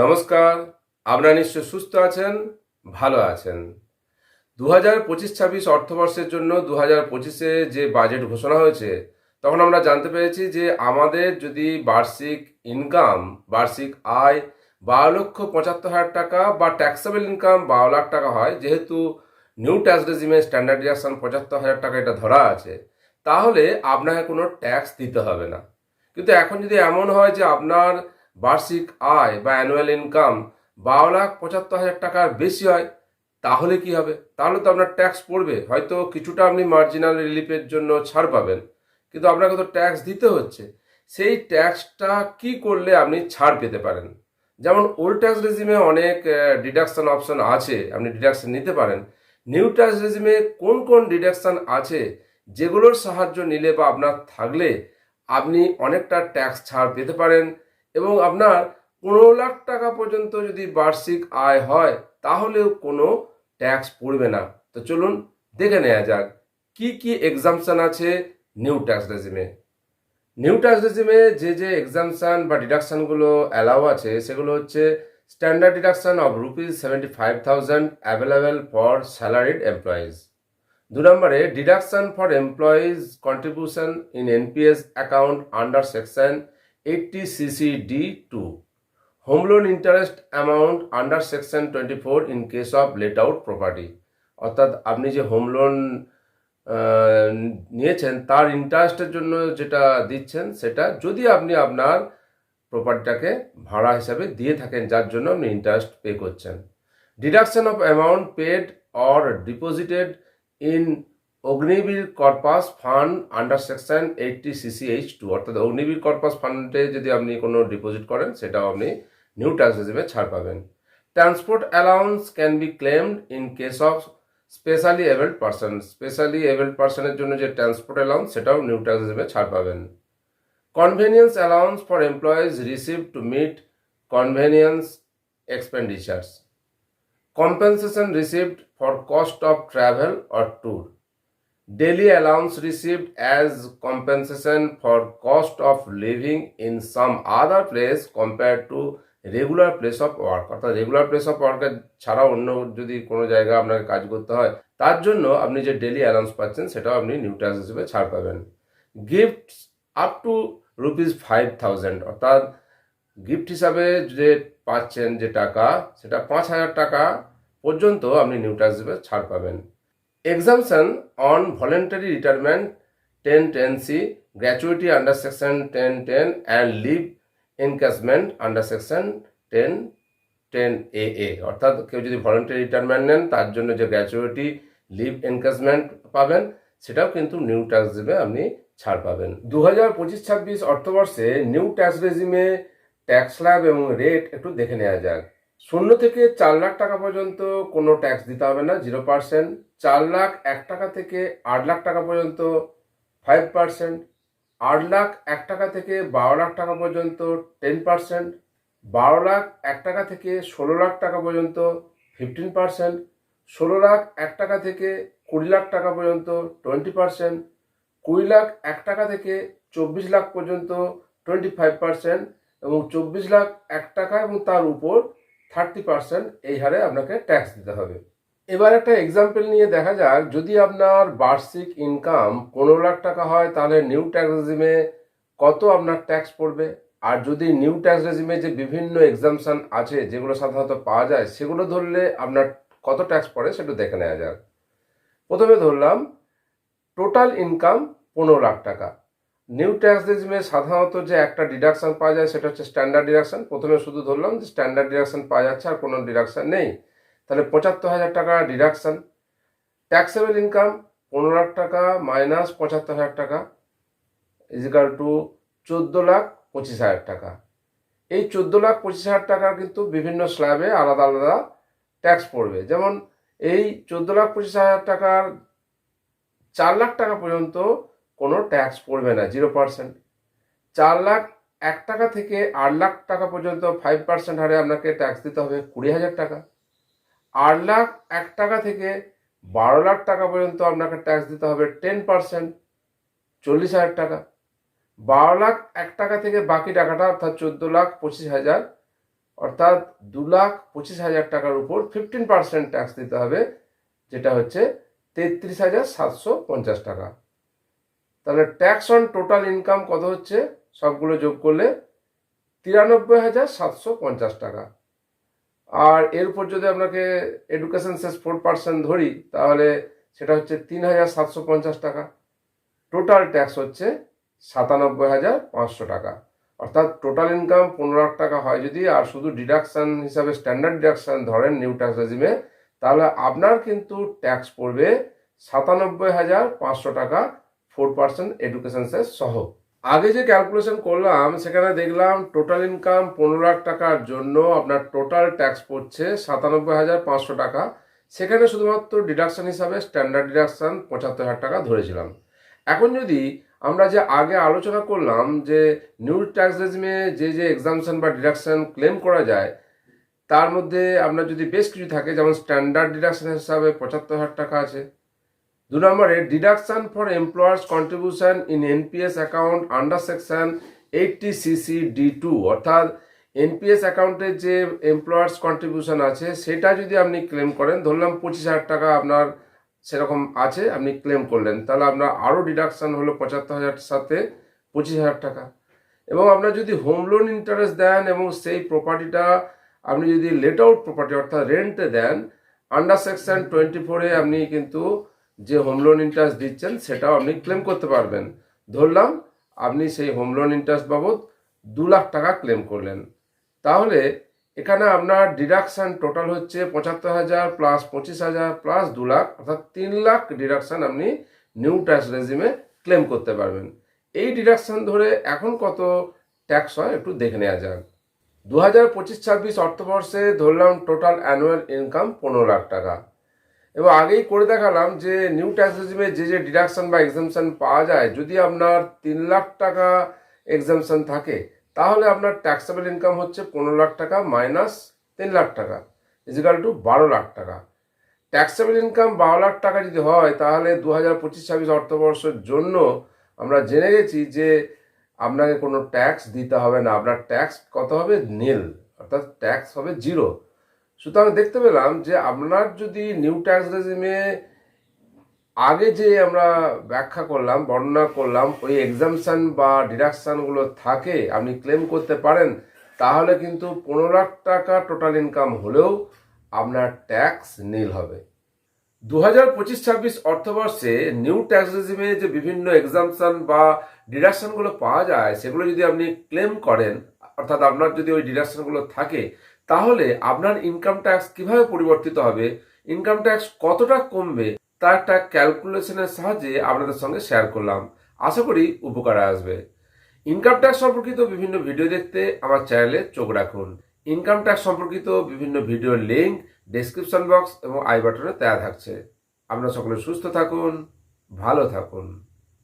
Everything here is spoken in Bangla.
নমস্কার, আপনারা নিশ্চয় সুস্থ আছেন, ভালো আছেন। দু হাজার পঁচিশ ছাব্বিশ অর্থবর্ষের জন্য দু হাজার পঁচিশে যে বাজেট ঘোষণা হয়েছে, তখন আমরা জানতে পেরেছি যে আমাদের যদি বার্ষিক ইনকাম, বার্ষিক আয় বারো লক্ষ পঁচাত্তর হাজার টাকা বা ট্যাক্সেবল ইনকাম বারো লাখ টাকা হয়, যেহেতু নিউ ট্যাক্স রেজিমে স্ট্যান্ডার্ড ডিডাকশন পঁচাত্তর হাজার টাকা এটা ধরা আছে, তাহলে আপনাকে কোনো ট্যাক্স দিতে হবে না। কিন্তু এখন যদি এমন হয় যে আপনার বার্ষিক আয় বা অ্যানুয়াল ইনকাম বারো লাখ পঁচাত্তর হাজার টাকার বেশি হয়, তাহলে কি হবে? তাহলে তো আপনার ট্যাক্স পড়বে, হয়তো কিছুটা আপনি মার্জিনাল রিলিফের জন্য ছাড় পাবেন। কিন্তু আপনাকে তো ট্যাক্স দিতে হচ্ছে। সেই ট্যাক্সটা কি করলে আপনি ছাড় পেতে পারেন? যেমন ওল্ড ট্যাক্স রেজিমে অনেক ডিডাকশন অপশন আছে, আপনি ডিডাকশন নিতে পারেন। নিউ ট্যাক্স রেজিমে কোন কোন ডিডাকশন আছে, যেগুলোর সাহায্য নিলে বা আপনার থাকলে আপনি অনেকটা ট্যাক্স ছাড় পেতে পারেন। এবং আপনার পনেরো লাখ টাকা পর্যন্ত যদি বার্ষিক আয় হয়, তাহলেও কোনো ট্যাক্স পড়বে না। তো চলুন দেখে নেওয়া যাক, কি কি এক্সামশন আছে নিউ ট্যাক্স রেজিমে নিউ ট্যাক্স রেজিমে যে যে এক্সামশন বা ডিডাকশানগুলো অ্যালাউ আছে, সেগুলো হচ্ছে standard deduction of rupees seventy five thousand available for salaried employees দু নম্বরে deduction for employees contribution in NPS account under section eighty CCD two home loan interest amount under section twenty four in case of let out property অর্থাৎ আপনি যে হোম লোন নিয়েছেন, তার ইন্টারেস্টের জন্য যেটা দিচ্ছেন, সেটা যদি আপনি আপনার প্রপার্টিটাকে ভাড়া হিসাবে দিয়ে থাকেন, যার জন্য আপনি ইন্টারেস্ট পে করছেন। Deduction of amount paid or deposited in Agniveer corpus fund under section eighty CCH two, অর্থাৎ অগ্নিবীর কর্পাস ফান্ডে যদি আপনি কোনো ডিপোজিট করেন, সেটাও আপনি নিউ ট্যাক্স হিসেবে ছাড় পাবেন। Transport allowance can be claimed in case of specially abled person. Specially abled পার্সনের জন্য যে ট্রান্সপোর্ট অ্যালাউন্স, সেটাও নিউ ট্যাক্স হিসেবে ছাড় পাবেন। Conveyance allowance for employees receive to meet conveyance expenditures. compensation received for cost of travel or tour daily allowance received as compensation for cost of living in some other place compared to regular place of work অর্থাৎ রেগুলার প্লেস অফ ওয়ার্কের ছাড়া অন্য যদি কোনো জায়গায় আপনাকে কাজ করতে হয়, তার জন্য আপনি যে ডেলি অ্যালাউন্স পাচ্ছেন, সেটাও আপনি নিউ ট্যাক্স হিসেবে ছাড় পাবেন। Gift up to rupees five thousand অর্থাৎ গিফট হিসাবে যে পাচ্ছেন যে টাকা, সেটা পাঁচ হাজার টাকা পর্যন্ত আপনি নিউ ট্যাক্স হিসেবে ছাড় পাবেন। Exemption on voluntary retirement ten ten C gratuity under section ten ten and leave encashment under section ten ten A A অর্থাৎ কেউ যদি ভলেন্টারি রিটায়ারমেন্ট নেন, তার জন্য যে গ্র্যাচুইটি লিভ এনকাজমেন্ট পাবেন, সেটাও কিন্তু নিউ ট্যাক্স হিসেবে আপনি ছাড় পাবেন। দু হাজার পঁচিশ ছাব্বিশ অর্থবর্ষে নিউ ট্যাক্স রেজিমে ট্যাক্স স্ল্যাব এবং রেট একটু দেখে নেওয়া যাক। শূন্য থেকে চার লাখ টাকা পর্যন্ত কোনো ট্যাক্স দিতে হবে না জিরো পার্সেন্ট চার লাখ এক টাকা থেকে আট লাখ টাকা পর্যন্ত ফাইভ পার্সেন্ট আট লাখ এক টাকা থেকে বারো লাখ টাকা পর্যন্ত টেন পার্সেন্ট বারো লাখ এক টাকা থেকে ষোলো লাখ টাকা পর্যন্ত ফিফটিন পার্সেন্ট ষোলো লাখ এক টাকা থেকে কুড়ি লাখ টাকা পর্যন্ত টোয়েন্টি পার্সেন্ট কুড়ি লাখ এক টাকা থেকে চব্বিশ লাখ পর্যন্ত টোয়েন্টি ফাইভ পার্সেন্ট এবং চব্বিশ লাখ এক টাকা এবং তার উপর থার্টি পার্সেন্ট এই হারে আপনাকে ট্যাক্স দিতে হবে। এবার একটা এক্সাম্পল নিয়ে দেখা যাক, যদি আপনার বার্ষিক ইনকাম পনেরো লাখ টাকা হয়, তাহলে নিউ ট্যাক্স রেজিমে কত আপনার ট্যাক্স পড়বে? আর যদি নিউ ট্যাক্স রেজিমে যে বিভিন্ন এক্সামশন আছে, যেগুলো সাধারণত পাওয়া যায়, সেগুলো ধরলে আপনার কত ট্যাক্স পড়ে সেটা দেখে নেওয়া যাক। প্রথমে ধরলাম টোটাল ইনকাম পনেরো লাখ টাকা। নিউ ট্যাক্স রেজিমে সাধারণত যে একটা ডিডাকশন পাওয়া যায়, সেটা হচ্ছে স্ট্যান্ডার্ড ডিডাকশন প্রথমে শুধু ধরলাম যে স্ট্যান্ডার্ড ডিডাকশন পাওয়া যাচ্ছে আর কোনো ডিডাকশন নেই। তাহলে পঁচাত্তর হাজার টাকা ডিডাকশন ট্যাক্সেবল ইনকাম পনেরো লাখ টাকা মাইনাস পঁচাত্তর হাজার টাকা ইজিক্যাল টু চোদ্দ লাখ পঁচিশ হাজার টাকা। এই চোদ্দ লাখ পঁচিশ হাজার টাকার কিন্তু বিভিন্ন স্ল্যাবে আলাদা আলাদা ট্যাক্স পড়বে। যেমন এই চোদ্দ লাখ পঁচিশ হাজার টাকার চার লাখ টাকা পর্যন্ত কোনো ট্যাক্স পড়বে না জিরো পার্সেন্ট চার লাখ, এক টাকা থেকে আট লাখ টাকা পর্যন্ত ফাইভ পার্সেন্ট হারে আপনাকে ট্যাক্স দিতে হবে কুড়ি হাজার টাকা। আট লাখ, এক টাকা থেকে বারো লাখ টাকা পর্যন্ত আপনাকে ট্যাক্স দিতে হবে টেন পার্সেন্ট চল্লিশ হাজার টাকা। বারো লাখ, এক টাকা থেকে বাকি টাকাটা অর্থাৎ চোদ্দ লাখ পঁচিশ হাজার, অর্থাৎ দু লাখ পঁচিশ হাজার টাকার উপর ফিফটিন পার্সেন্ট ট্যাক্স দিতে হবে, যেটা হচ্ছে তেত্রিশ হাজার সাতশো পঞ্চাশ টাকা। তাহলে ট্যাক্স অন টোটাল ইনকাম কত হচ্ছে? সবগুলো যোগ করলে তিরানব্বই হাজার সাতশো পঞ্চাশ টাকা। আর এর উপর যদি আপনাকে এডুকেশন সেস ফোর পার্সেন্ট ধরি, তাহলে সেটা হচ্ছে তিন হাজার সাতশো পঞ্চাশ টাকা। টোটাল ট্যাক্স হচ্ছে সাতানব্বই হাজার পাঁচশো টাকা। অর্থাৎ টোটাল ইনকাম পনেরো লাখ টাকা হয় যদি, আর শুধু ডিডাকশন হিসাবে স্ট্যান্ডার্ড ডিডাকশন ধরেন নিউ ট্যাক্স রেজিমে তাহলে আপনার কিন্তু ট্যাক্স পড়বে সাতানব্বই হাজার পাঁচশো টাকা। ফোর পার্সেন্ট এডুকেশন সেস সহ। আগে যে ক্যালকুলেশন করলাম, সেখানে দেখলাম টোটাল ইনকাম পনেরো লাখ টাকার জন্য আপনার টোটাল ট্যাক্স পড়ছে সাতানব্বই হাজার পাঁচশো টাকা। সেখানে শুধুমাত্র ডিডাকশন হিসাবে স্ট্যান্ডার্ড ডিডাকশন পঁচাত্তর হাজার টাকা ধরেছিলাম। এখন যদি আমরা যে আগে আলোচনা করলাম যে নিউ ট্যাক্স রেজিমে যে যে এক্সামশন বা ডিডাকশন ক্লেম করা যায়, তার মধ্যে আপনার যদি বেশ কিছু থাকে, যেমন স্ট্যান্ডার্ড ডিডাকশন হিসাবে পঁচাত্তর হাজার টাকা আছে। দু নম্বরে deduction for employer's contribution in NPS account under section eighty CC D two অর্থাৎ এনপিএস অ্যাকাউন্টের যে এমপ্লয়ার্স কন্ট্রিবিউশন আছে, সেটা যদি আপনি ক্লেম করেন, ধরলাম পঁচিশ হাজার টাকা আপনার সেরকম আছে, আপনি ক্লেম করলেন, তাহলে আপনার আরও ডিডাকশন হলো পঁচাত্তর হাজার সাথে পঁচিশ হাজার টাকা। এবং আপনার যদি হোম লোন ইন্টারেস্ট দেন এবং সেই প্রপার্টিটা আপনি যদি লেট আউট প্রপার্টি অর্থাৎ রেন্টে দেন আন্ডার সেকশন টোয়েন্টি ফোরে আপনি কিন্তু যে হোম লোন ইন্টারেস্ট দিচ্ছেন, সেটাও আপনি ক্লেম করতে পারবেন। ধরলাম, আপনি সেই হোম লোন ইন্টারেস্ট বাবদ দু লাখ টাকা ক্লেম করলেন। তাহলে এখানে আপনার ডিডাকশান টোটাল হচ্ছে পঁচাত্তর হাজার প্লাস পঁচিশ হাজার প্লাস দু লাখ, অর্থাৎ তিন লাখ ডিডাকশান আপনি নিউ ট্যাক্স রেজিমে ক্লেম করতে পারবেন। এই ডিডাকশন ধরে এখন কত ট্যাক্স হয় একটু দেখে নেওয়া যাক। দু হাজার পঁচিশ ছাব্বিশ অর্থবর্ষে ধরলাম টোটাল অ্যানুয়াল ইনকাম পনেরো লাখ টাকা। এবং আগেই করে দেখালাম যে নিউ ট্যাক্স রেজিমে যে যে ডিডাকশন বা এক্সামশন পাওয়া যায়, যদি আপনার তিন লাখ টাকা এক্সামশন থাকে, তাহলে আপনার ট্যাক্সেবল ইনকাম হচ্ছে পনেরো লাখ টাকা মাইনাস তিন লাখ টাকা ইজিক্যাল টু বারো লাখ টাকা। ট্যাক্সেবল ইনকাম বারো লাখ টাকা যদি হয়, তাহলে দু হাজার পঁচিশ ছাব্বিশ অর্থবর্ষের জন্য আমরা জেনে গেছি যে আপনাকে কোনো ট্যাক্স দিতে হবে না। আপনার ট্যাক্স কত হবে? নীল অর্থাৎ ট্যাক্স হবে জিরো সুতরাং দেখতে পেলাম যে আপনার যদি নিউ ট্যাক্স রেজিমে আগে যে আমরা ব্যাখ্যা করলাম, বর্ণনা করলাম, ওই এক্সামশান বা ডিডাকশানগুলো থাকে, আপনি ক্লেম করতে পারেন, তাহলে কিন্তু পনেরো লাখ টাকা টোটাল ইনকাম হলেও আপনার ট্যাক্স নীল হবে। দু হাজার পঁচিশ ছাব্বিশ অর্থবর্ষে নিউ ট্যাক্স রেজিমে যে বিভিন্ন এক্সামশান বা ডিডাকশানগুলো পাওয়া যায়, সেগুলো যদি আপনি ক্লেম করেন, অর্থাৎ আপনার যদি ওই ডিডাকশনগুলো থাকে তাহলে আপনার ইনকাম ট্যাক্স কীভাবে পরিবর্তিত হবে? ইনকাম ট্যাক্স কতটা কমবে? তা একটা ক্যালকুলেশনের সাহায্যে আপনাদের সঙ্গে শেয়ার করলাম। আশা করি উপকারে আসবে। ইনকাম ট্যাক্স সম্পর্কিত বিভিন্ন ভিডিও দেখতে আমার চ্যানেলে চোখ রাখুন। ইনকাম ট্যাক্স সম্পর্কিত বিভিন্ন ভিডিওর লিঙ্ক ডেসক্রিপশন বক্স এবং আই বাটনে দেওয়া থাকছে। আপনারা সকলে সুস্থ থাকুন, ভালো থাকুন।